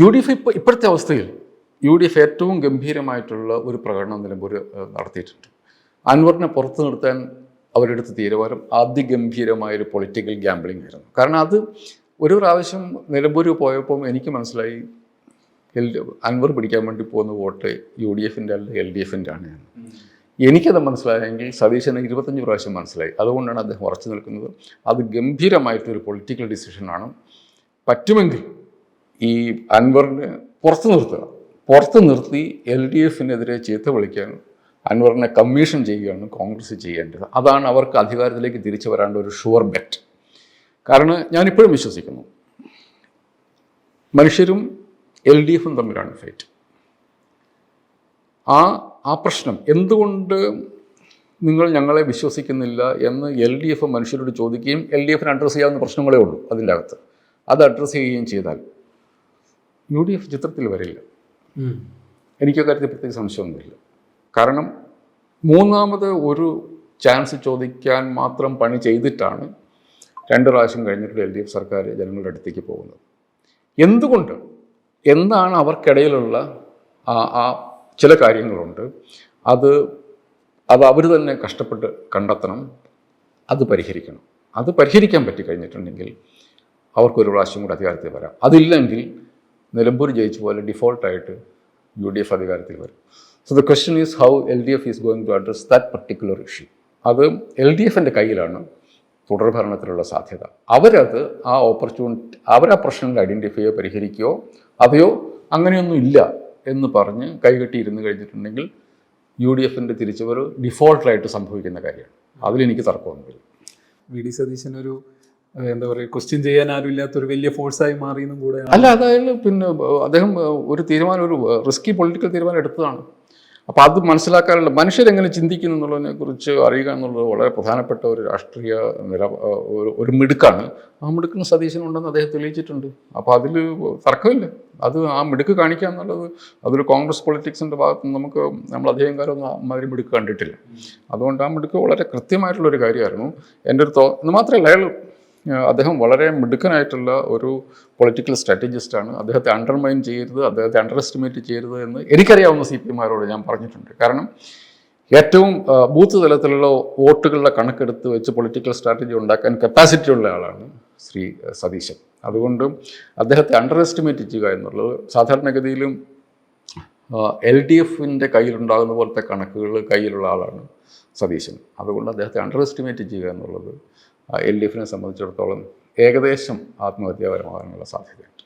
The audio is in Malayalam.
യു ഡി എഫ് ഇപ്പോൾ ഇപ്പോഴത്തെ അവസ്ഥയിൽ യു ഡി എഫ് ഏറ്റവും ഗംഭീരമായിട്ടുള്ള ഒരു പ്രകടനം നിലമ്പൂർ നടത്തിയിട്ടുണ്ട്. അൻവറിനെ പുറത്തു നിർത്താൻ അവരെടുത്ത തീരുമാനം അതിഗംഭീരമായൊരു പൊളിറ്റിക്കൽ ഗ്യാംബ്ലിംഗ് ആയിരുന്നു. കാരണം അത് ഒരു പ്രാവശ്യം നിലമ്പൂർ പോയപ്പോൾ എനിക്ക് മനസ്സിലായി എൽ അൻവർ പിടിക്കാൻ വേണ്ടി പോകുന്ന വോട്ട് യു ഡി എഫിന്റെ അല്ല എൽ ഡി എഫിന്റെ ആണ് ഞാൻ എനിക്കത് മനസ്സിലായെങ്കിൽ സതീശന് ഇരുപത്തഞ്ച് പ്രാവശ്യം മനസ്സിലായി. അതുകൊണ്ടാണ് അദ്ദേഹം ഉറച്ചു നിൽക്കുന്നത്. അത് ഗംഭീരമായിട്ടൊരു പൊളിറ്റിക്കൽ ഡിസിഷനാണ്. പറ്റുമെങ്കിൽ ഈ അൻവറിനെ പുറത്തു നിർത്തുക. പുറത്തു നിർത്തി എൽ ഡി എഫിനെതിരെ ചീത്ത വിളിക്കാൻ അൻവറിനെ കമ്മീഷൻ ചെയ്യുകയാണ് കോൺഗ്രസ് ചെയ്യേണ്ടത്. അതാണ് അവർക്ക് അധികാരത്തിലേക്ക് തിരിച്ചു വരേണ്ട ഒരു ഷുവർ ബെറ്റ് കാരണം ഞാനിപ്പോഴും വിശ്വസിക്കുന്നു. മനുഷ്യരും എൽ ഡി എഫും തമ്മിലാണ് ഫൈറ്റ് ആ ആ പ്രശ്നം എന്തുകൊണ്ട് നിങ്ങൾ ഞങ്ങളെ വിശ്വസിക്കുന്നില്ല എന്ന് എൽ ഡി എഫ് മനുഷ്യരോട് ചോദിക്കുകയും എൽ ഡി എഫിന് അഡ്രസ്സ് ചെയ്യാവുന്ന പ്രശ്നങ്ങളേ ഉള്ളൂ അതിന്റെ അകത്ത്. അത് അഡ്രസ്സ് ചെയ്യുകയും ചെയ്താൽ യു ഡി എഫ് ചിത്രത്തിൽ വരില്ല. എനിക്ക് കാര്യത്തിൽ പ്രത്യേക സംശയമൊന്നുമില്ല. കാരണം മൂന്നാമത് ഒരു ചാൻസ് ചോദിക്കാൻ മാത്രം പണി ചെയ്തിട്ടാണ് രണ്ട് പ്രാവശ്യം കഴിഞ്ഞിട്ട് എൽ ഡി എഫ് സർക്കാർ ജനങ്ങളുടെ അടുത്തേക്ക് പോകുന്നത്. എന്തുകൊണ്ട്? എന്താണ് അവർക്കിടയിലുള്ള ആ ആ ചില കാര്യങ്ങളുണ്ട്. അത് അത് അവർ തന്നെ കഷ്ടപ്പെട്ട് കണ്ടെത്തണം. അത് പരിഹരിക്കണം. അത് പരിഹരിക്കാൻ പറ്റി കഴിഞ്ഞിട്ടുണ്ടെങ്കിൽ അവർക്കൊരു പ്രാവശ്യം കൂടി അധികാരത്തിൽ വരാം. അതില്ലെങ്കിൽ നിലമ്പൂർ ജയിച്ച പോലെ ഡിഫോൾട്ടായിട്ട് യു ഡി എഫ് അധികാരത്തിൽ വരും. So the question is how L D F is going to address that particular issue അത് എൽ ഡി എഫിന്റെ കയ്യിലാണ് തുടർഭരണത്തിലുള്ള സാധ്യത. അവരത് ആ ഓപ്പർച്യൂണിറ്റി അവരാ പ്രശ്നങ്ങൾ ഐഡന്റിഫൈ ചെയ്യോ പരിഹരിക്കുകയോ അതെയോ അങ്ങനെയൊന്നും ഇല്ല എന്ന് പറഞ്ഞ് കൈകെട്ടി ഇരുന്ന് കഴിഞ്ഞിട്ടുണ്ടെങ്കിൽ യു ഡി എഫിന്റെ തിരിച്ചുവരവ് ഡിഫോൾട്ടായിട്ട് സംഭവിക്കുന്ന കാര്യമാണ്. അതിലെനിക്ക് തർക്കമൊന്നുമില്ല. വി. ഡി. സതീശൻ ഒരു എന്താ പറയുക ക്വസ്റ്റ്യൻ ചെയ്യാൻ ആരും ഇല്ലാത്തൊരു വലിയ ഫോഴ്സായി മാറിയെന്നും കൂടെ അല്ല അതായത് പിന്നെ അദ്ദേഹം ഒരു തീരുമാനം ഒരു റിസ്കി പൊളിറ്റിക്കൽ തീരുമാനം എടുത്തതാണ്. അപ്പോൾ അത് മനസ്സിലാക്കാനുള്ള മനുഷ്യരെങ്ങനെ ചിന്തിക്കുന്നു എന്നുള്ളതിനെ കുറിച്ച് അറിയുക എന്നുള്ളത് വളരെ പ്രധാനപ്പെട്ട ഒരു രാഷ്ട്രീയ നില ഒരു ഒരു മിടുക്കാണ്. ആ മിടുക്കിന് സതീശനുണ്ടെന്ന് അദ്ദേഹം തെളിയിച്ചിട്ടുണ്ട്. അപ്പോൾ അതിൽ തർക്കമില്ല. അത് ആ മിടുക്ക് കാണിക്കുക എന്നുള്ളത് അതൊരു കോൺഗ്രസ് പൊളിറ്റിക്സിന്റെ ഭാഗത്ത് നമുക്ക് നമ്മൾ അധികം കാലം ഒന്നും അമ്മാതിരി മിടുക്ക് കണ്ടിട്ടില്ല. അതുകൊണ്ട് ആ മിടുക്ക് വളരെ കൃത്യമായിട്ടുള്ളൊരു കാര്യമായിരുന്നു. എന്റെ ഒരു തോ എന്ന് മാത്രമല്ല അയാൾ അദ്ദേഹം വളരെ മിടുക്കനായിട്ടുള്ള ഒരു പൊളിറ്റിക്കൽ സ്ട്രാറ്റജിസ്റ്റാണ് അദ്ദേഹത്തെ അണ്ടർമൈൻ ചെയ്യരുത് അദ്ദേഹത്തെ അണ്ടർ എസ്റ്റിമേറ്റ് ചെയ്യരുത് എന്ന് എനിക്കറിയാവുന്ന സി പി എമാരോട് ഞാൻ പറഞ്ഞിട്ടുണ്ട്. കാരണം ഏറ്റവും ബൂത്ത് തലത്തിലുള്ള വോട്ടുകളുടെ കണക്കെടുത്ത് വെച്ച് പൊളിറ്റിക്കൽ സ്ട്രാറ്റജി ഉണ്ടാക്കാൻ കപ്പാസിറ്റി ഉള്ള ആളാണ് ശ്രീ സതീശൻ. അതുകൊണ്ട് അദ്ദേഹത്തെ അണ്ടർ എസ്റ്റിമേറ്റ് ചെയ്യുക എന്നുള്ളത് സാധാരണഗതിയിലും എൽ ഡി എഫിന്റെ കയ്യിലുണ്ടാകുന്ന പോലത്തെ കണക്കുകൾ കയ്യിലുള്ള ആളാണ് സതീശൻ. അതുകൊണ്ട് അദ്ദേഹത്തെ അണ്ടർ എസ്റ്റിമേറ്റ് ചെയ്യുക എന്നുള്ളത് എൽ ഡി എഫിനെ സംബന്ധിച്ചിടത്തോളം ഏകദേശം ആത്മഹത്യാപരമാകാനുള്ള സാധ്യതയുണ്ട്.